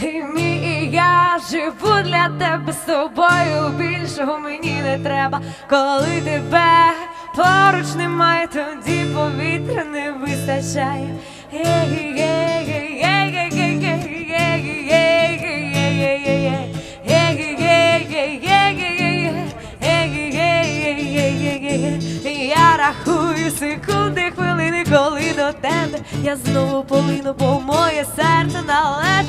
Ти мій і я живу для тебе з тобою. Більшого мені не треба, коли тебе поруч немає, тоді повітря не вистачає. Я рахую секунди, хвилини, коли до тебе я знову полину, бо моє серце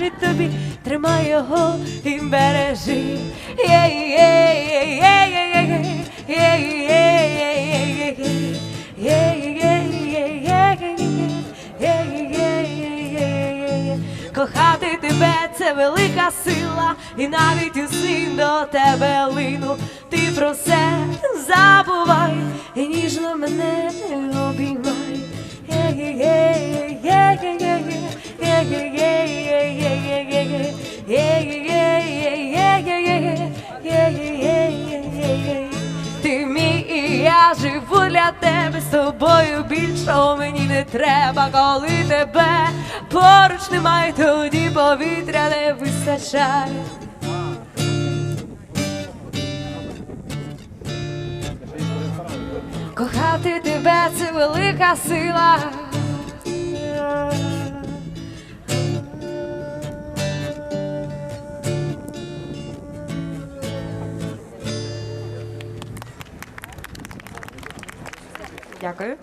належить тобі. Тримай його і бережи. Кохати тебе це велика сила, і навіть у син до тебе лину. Ти про все забувай живу для тебе, з тобою більшого мені не треба, коли тебе поруч немає, тоді повітря не вистачає. Кохати тебе це велика сила. 약을